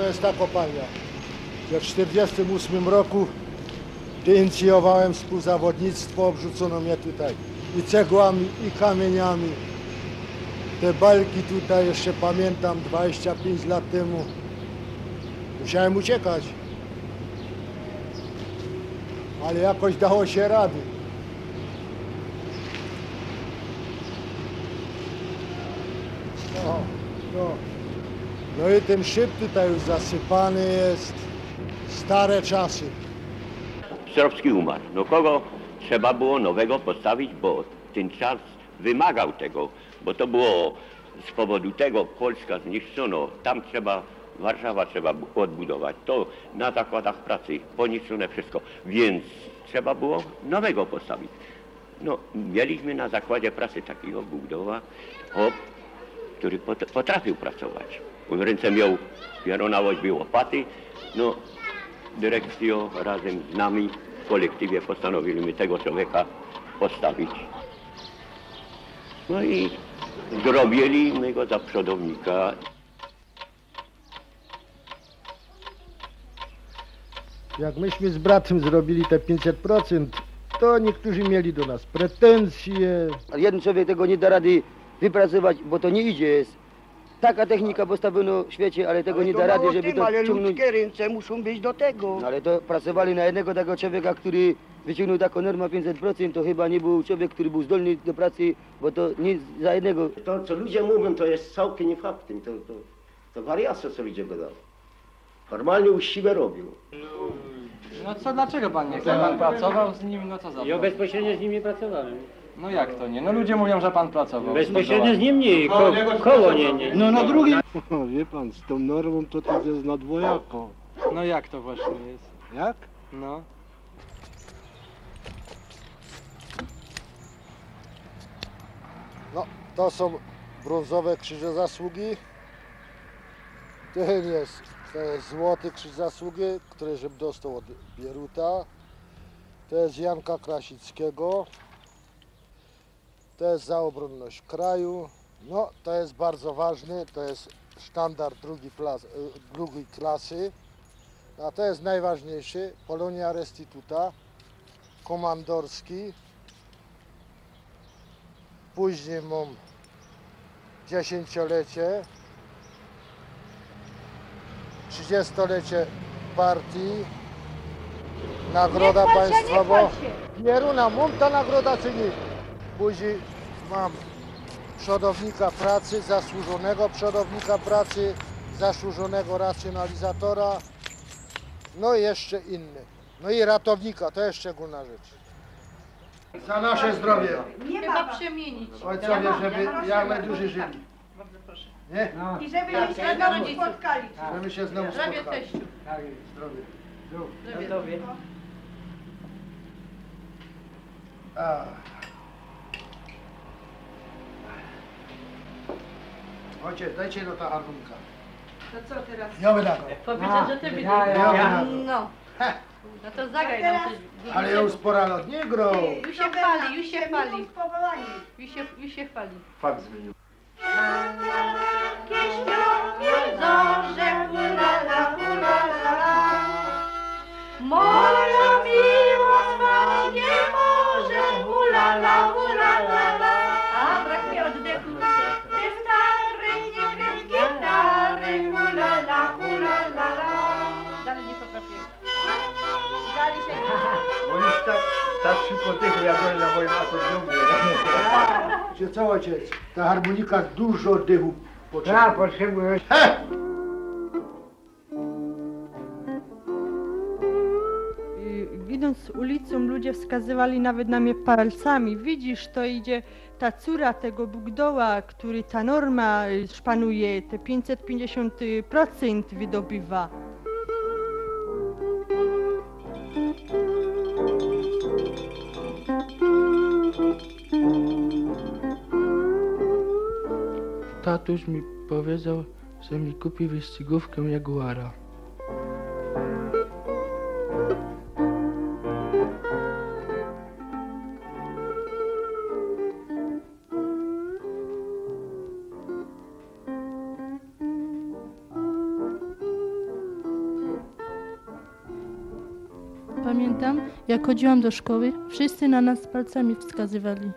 to jest ta kopalnia, w 1948 roku wyinicjowałem współzawodnictwo, obrzucono mnie tutaj i cegłami, i kamieniami. Te balki tutaj jeszcze pamiętam 25 lat temu. Musiałem uciekać. Ale jakoś dało się rady. No, no. No i ten szyb tutaj już zasypany jest. Stare czasy. Stropski umarł. No kogo trzeba było nowego postawić, bo ten czas wymagał tego, bo to było z powodu tego Polska zniszczono. Tam trzeba, Warszawa trzeba bu- odbudować. To na zakładach pracy poniszczone wszystko, więc trzeba było nowego postawić. No, mieliśmy na zakładzie pracy takiego budowa, który pot- potrafił pracować. W ręce miał pieronałoćby łopaty, no dyrekcjo razem z nami w kolektywie postanowiliśmy tego człowieka postawić. No i zrobiliśmy go za przodownika. Jak myśmy z bratem zrobili te 500%, to niektórzy mieli do nas pretensje. Jeden człowiek tego nie da rady wypracować, bo to nie idzie. Jest taka technika postawiona w świecie, ale tego nie da rady, żeby to ale ciągnąć. ludzkie ręce muszą być do tego. No, ale to pracowali na jednego takiego człowieka, który wyciągnął taką normę 500%, to chyba nie był człowiek, który był zdolny do pracy, bo to nie za jednego. To, co ludzie mówią, to jest całkiem nie faktem. To, to, to wariactwo, co ludzie gadają. Normalnie uczciwe robią. No co, dlaczego pan nie chce? Pan pracował z nim, no co za Ja bezpośrednio z nim nie pracowałem. No jak to nie? No ludzie mówią, że pan pracował. Bezpośrednio z nim nie, ko koło nie, nie. No na drugi Wie pan, z tą normą to to jest na dwojako. No jak to właśnie jest? Jak? No. No, to są brązowe krzyże zasługi. Ten jest, to jest złoty krzyż zasługi, który żem dostał od Bieruta. To jest Janka Krasickiego. To jest za obronność kraju. No, to jest bardzo ważny, to jest sztandar drugiej, plas, y, drugiej klasy. A to jest najważniejszy, Polonia Restituta, komandorski. Później mam dziesięciolecie, trzydziestolecie partii, nagroda państwowa. Pieruna, mam ta nagroda czy nie? Później mam przodownika pracy, zasłużonego przodownika pracy, zasłużonego racjonalizatora, no i jeszcze inny. No i ratownika, to jest szczególna rzecz. Za nasze zdrowie. Chyba przemienić. Ojcowie, żeby jak najdłużej żyli. Bardzo proszę. Nie? I żeby się znowu spotkali. Żeby się znowu Zdrowie spotkali. teściu. Zdrowie. Zdrowie. A. Ojciec, dajcie no ta harmonka. To co teraz? Ja wydago. Powiedział, że ty byś ja, ja. No. No to zagraj nam coś. Ale ja już pora lot nie grał. Już się chwali, już się chwali. Już się, już się chwali. Fakt zmienił. Zorze, ulala, ulala. Jak byłem na moim akordeonie. Gdzie co ojciec? Ta harmonika dużo dychu potrzebuje. Ja potrzebuję. Y, Idąc ulicą, ludzie wskazywali nawet na mnie palcami. Widzisz, to idzie ta córa tego Bugdoła, który ta norma y, szpanuje, te 550% wydobywa. Tatuś mi powiedział, że mi kupi wyścigówkę Jaguara. Pamiętam, jak chodziłam do szkoły, wszyscy na nas palcami wskazywali.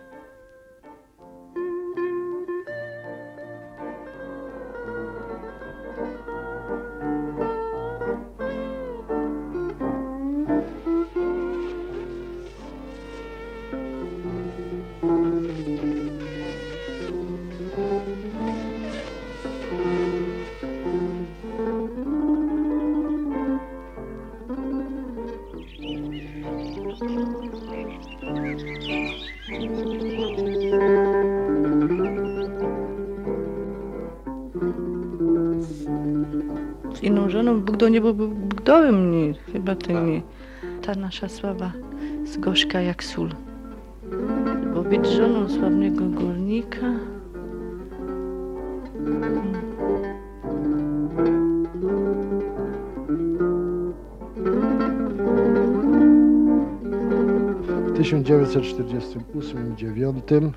Z inną żoną Bugdo nie byłby Bugdołem, nie, chyba to nie. Ta nasza sława z gorzka jak sól. Bo być żoną sławnego górnika... W 1948-1949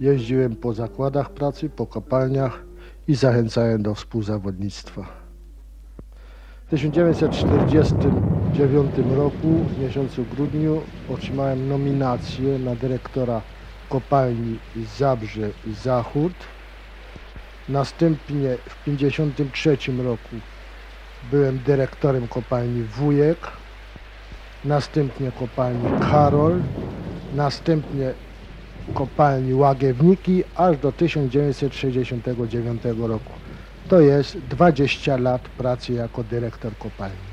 jeździłem po zakładach pracy, po kopalniach i zachęcałem do współzawodnictwa. W 1949 roku w miesiącu grudniu otrzymałem nominację na dyrektora kopalni Zabrze Zachód. Następnie w 1953 roku byłem dyrektorem kopalni Wujek, następnie kopalni Karol, następnie kopalni Łagiewniki aż do 1969 roku. To jest 20 lat pracy jako dyrektor kopalni.